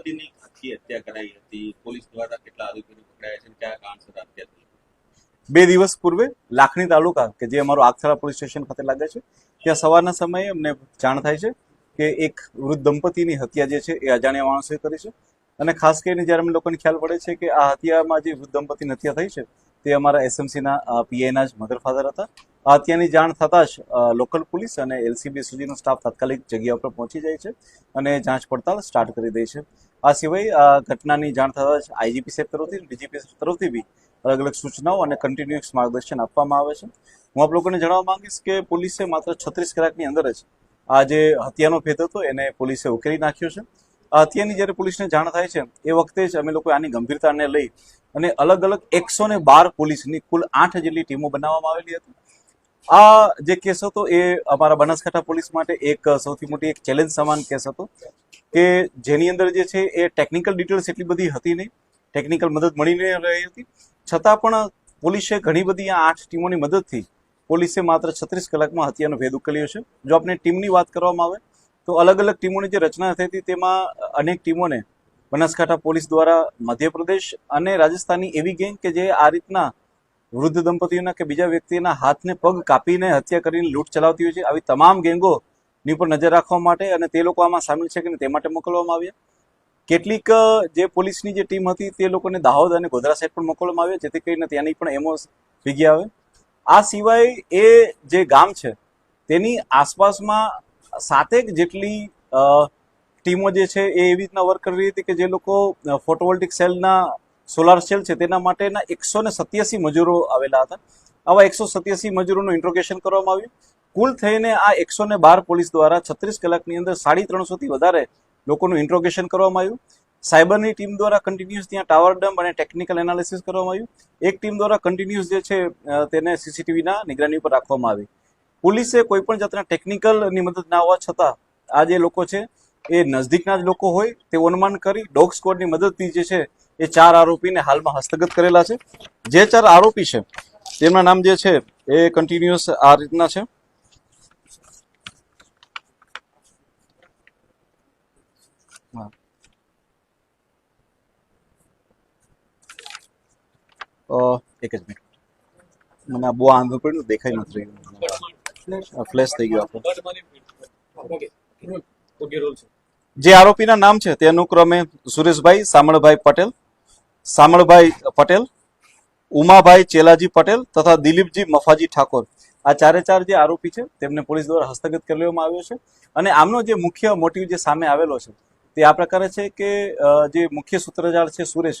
પકડાઈ હતી. પોલીસ દ્વારા કેટલા આરોપીઓ પકડાયા છે કયા કારણસર હત્યા થઈ? બે દિવસ પૂર્વે લાખણી તાલુકા, કે જે અમારું આગથરા પોલીસ સ્ટેશન ખાતે લાગે છે, ત્યાં સવારના સમયે અમને જાણ થાય છે કે એક વૃદ્ધ દંપતીની હત્યા જે છે એ અજાણ્યા માણસોએ કરી છે. અને ખાસ કરીને જ્યારે અમને લોકોને ખ્યાલ પડે છે કે આ હત્યામાં જે વૃદ્ધ દંપતીની હત્યા થઈ છે, તે અમારા એસએમસીના પીઆઈના જ મધર ફાધર હતા. આ હત્યાની જાણ થતાં જ લોકલ પોલીસ અને એલસીબી સુધીનો સ્ટાફ તાત્કાલિક જગ્યા ઉપર પહોંચી જાય છે અને જાંચ પડતાલ સ્ટાર્ટ કરી દે છે. આ સિવાય, આ ઘટનાની જાણ થતાં જ આઈજીપી સાહેબ તરફથી ડીજીપી તરફથી બી અલગ અલગ સૂચનાઓ અને કન્ટિન્યુઅસ માર્ગદર્શન આપવામાં આવે છે. હું આપ લોકોને જણાવવા માંગીશ કે પોલીસે માત્ર છત્રીસ કલાકની અંદર જ આ જે હત્યાનો ભેદ હતો એને પોલીસે ઉકેલી નાખ્યો છે. આ હત્યાની જ્યારે પોલીસને જાણ થાય છે, એ વખતે જ અમે લોકો આની ગંભીરતાને લઈ અને અલગ અલગ એકસો ને બાર પોલીસની કુલ આઠ જેટલી ટીમો બનાવવામાં આવેલી હતી. આ જે કેસ હતો, એ અમારા બનાસકાંઠા પોલીસ માટે એક સૌથી મોટી એક ચેલેન્જ સમાન કેસ હતો. કે જેની અંદર જે છે એ ટેકનિકલ ડિટેલ્સ એટલી બધી હતી નહીં. ટેકનિકલ મદદ મળી ન રહી હતી. છતાં પણ પોલીસે ઘણી બધી આ આઠ ટીમોની મદદથી પોલીસે માત્ર છત્રીસ કલાકમાં હત્યાનો ભેદ ઉકેલ્યો છે. જો આપણે ટીમની વાત કરવામાં આવે, તો અલગ અલગ ટીમોની જે રચના થઈ હતી, તેમાં અનેક ટીમોને બનાસકાંઠા પોલીસ દ્વારા મધ્યપ્રદેશ અને રાજસ્થાનની એવી ગેંગ કે જે આ રીતના વૃદ્ધ દંપતીઓના કે બીજા વ્યક્તિના હાથને પગ કાપીને હત્યા કરીને લૂંટ ચલાવતી હોય છે. આવી તમામ ગેંગોની ઉપર નજર રાખવા માટે અને તે લોકો આમાં સામેલ છે કે નહીં તે માટે મોકલવામાં આવ્યા. કેટલીક જે પોલીસની જે ટીમ હતી તે લોકોને દાહોદ અને ગોધરા સાઈડ પણ મોકલવામાં આવ્યા, જેથી કરીને ત્યાંની પણ એમઓ ભીગી આવે. આ સિવાય એ જે ગામ છે, તેની આસપાસમાં સાતેક જેટલી ટીમો જે છે એ એવી રીતના વર્ક કરી રહી હતી કે જે લોકો ફોટોવોલ્ટિક સેલના સોલાર સેલ છે તેના માટેના એકસો ને સત્યાસી મજૂરો આવેલા હતા. આવા એકસો સત્યાસી મજૂરોનું ઇન્ટ્રોગેશન કરવામાં આવ્યું. કુલ થઈને આ એકસો ને બાર પોલીસ દ્વારા છત્રીસ કલાકની અંદર સાડી ત્રણસોથી વધારે લોકોનું ઇન્ટ્રોગેશન કરવામાં આવ્યું. સાયબરની ટીમ દ્વારા કન્ટિન્યુઅસ ત્યાં ટાવર ડમ્પ અને ટેકનિકલ એનાલિસિસ કરવામાં આવ્યું. એક ટીમ દ્વારા કન્ટિન્યુઅસ જે છે તેને સીસીટીવીના નિગરાની ઉપર રાખવામાં આવી. પોલીસે કોઈ પણ જાતના ટેકનિકલની મદદ ના હોવા છતાં આ જે લોકો છે, એ નજદીકના જ લોકો હોય. તે અનુમાન કરી ડોગ સ્કોડની મદદથી જે છે, એ ચાર આરોપીને હાલમાં હસ્તગત કરેલા છે. જે ચાર આરોપી છે, તેમના નામ જે છે, એ કન્ટિન્યુઅસ આ રીતના છે. એક જ મિનિટ મને આ બહુ આંધળું પડ્યું, દેખાય નથી ફ્લેશ થઈ ગયો જે આરોપીના નામ છે તે અનુક્રમે સુરેશભાઈ સામળભાઈ પટેલ સામળભાઈ પટેલ, ઉમાભાઈ ચેલાજી પટેલ તથા દિલીપજી મફાજી ઠાકોર. આ ચારે ચાર જે આરોપી છે તેમને પોલીસ દ્વારા હસ્તગત કરી લેવામાં આવ્યો છે. અને આમનો જે મુખ્ય મોટિવ જે સામે આવેલો છે તે આ પ્રકારે છે કે જે મુખ્ય સૂત્રધાર છે સુરેશ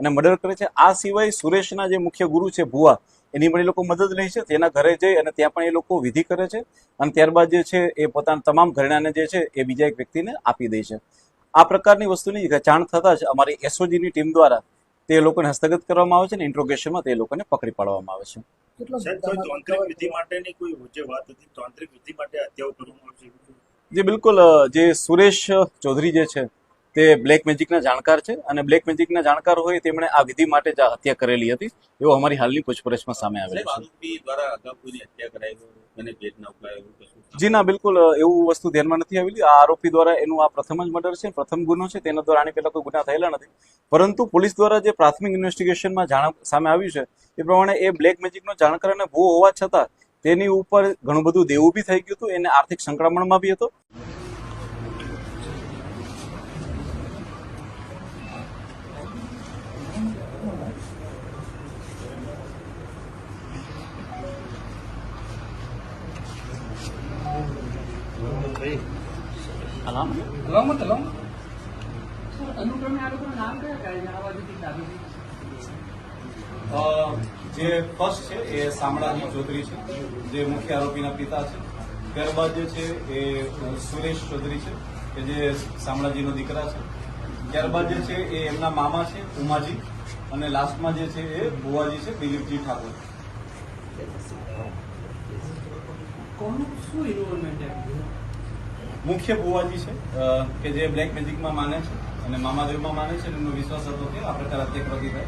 અને મર્ડર કરે છે. આ સિવાય સુરેશના જે મુખ્ય ગુરુ છે ભુવા એની પણ એ લોકો મદદ લે છે. તેના ઘરે જઈ અને ત્યાં પણ એ લોકો વિધિ કરે છે. અને ત્યારબાદ જે છે એ પોતાના તમામ ઘરેણાને જે છે એ બીજા એક વ્યક્તિને આપી દે છે. આ પ્રકારની વસ્તુની જાણ થતાં જ અમારી એસઓજીની ટીમ દ્વારા તે લોકોને હસ્તગત કરવામાં આવે છે અને ઇન્ટ્રોગેશનમાં તે લોકોને પકડી પાડવામાં આવે છે. તાંત્રિક વિધિ માટેની કોઈ જે વાત હતી તાંત્રિક વિધિ માટે હત્યાઓ કરવામાં આવશે? જે બિલકુલ જે સુરેશ ચૌધરી જે છે તે બ્લેક મેજિકના જાણકાર છે અને બ્લેક મેજિકના જાણકાર હોય તેમણે આ વિધિ માટે જ હત્યા કરેલી હતી એવું અમારી હાલની પૂછપરછમાં સામે આવેલું છે. જી ના બિલકુલ એવું વસ્તુ ધ્યાનમાં નથી આવેલી. આ આરોપી દ્વારા એનું આ પ્રથમ જ મર્ડર છે પ્રથમ ગુનો છે તેના દ્વારા આની પહેલા કોઈ ગુના થયેલા નથી. પરંતુ પોલીસ દ્વારા જે પ્રાથમિક ઇન્વેસ્ટિગેશનમાં જાણ સામે આવ્યું છે એ પ્રમાણે એ બ્લેક મેજિકનો જાણકાર અને ભૂ હોવા છતાં તેની ઉપર ઘણું બધું દેવું બી થઈ ગયું હતું એને આર્થિક સંક્રમણમાં બી હતો. જે ફર્સ્ટ છે એ શામળાજી ચૌધરી છે જે મુખ્ય આરોપીના પિતા છે. ત્યારબાદ જે છે એ સુરેશ ચૌધરી છે કે જે શામળાજીનો દીકરા છે. ત્યારબાદ જે છે એ એમના મામા છે ઉમાજી અને લાસ્ટમાં જે છે એ ભુવાજી છે દિલીપજી ઠાકોર. કોનું શું ઇન્વોલ્વમેન્ટ મુખ્ય ભુવાજી છે કે જે બ્લેક મેજિકમાં માને છે અને મામાદેવમાં માને છે, એમનો વિશ્વાસ હતો કે આ પ્રકાર હત્યાકૃતિ થાય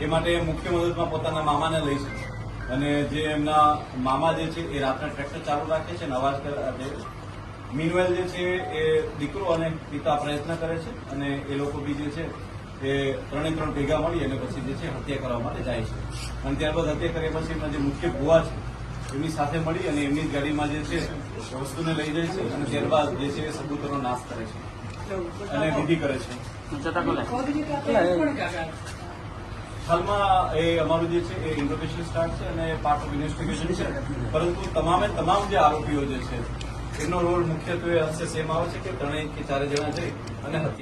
એ માટે મુખ્ય મદદમાં પોતાના મામાને લઈ છે. અને જે એમના મામા જે છે, એ રાતના ટ્રેક્ટર ચાલુ રાખે છે અને અવાજ કર- મીનવેલ જે છે, એ દીકરો અને પિતા પ્રયત્ન કરે છે અને એ લોકો બી જે છે, એ ત્રણે ત્રણ ભેગા મળી અને પછી જે છે, હત્યા કરવા માટે જાય છે. અને ત્યારબાદ હત્યા કર્યા પછી એમના જે મુખ્ય ભુવા છે એમની સાથે મળી અને એમની જ ગાડીમાં જે છે વસ્તુને લઈ જાય છે અને ત્યારબાદ જે છે એ સબૂતોનો નાશ કરે છે. અને વિધિ કરે છે. હાલમાં એ અમારું જે છે એ ઇન્ટ્રોગેશન સ્ટાર્ટ છે અને પાર્ટ ઓફ ઇન્વેસ્ટિગેશન છે. પરંતુ તમામે તમામ જે આરોપીઓ જે છે, એનો રોલ મુખ્યત્વે અંશે સેમ આવે છે કે ત્રણેય કે ચારે જણા જઈ અને હત્યા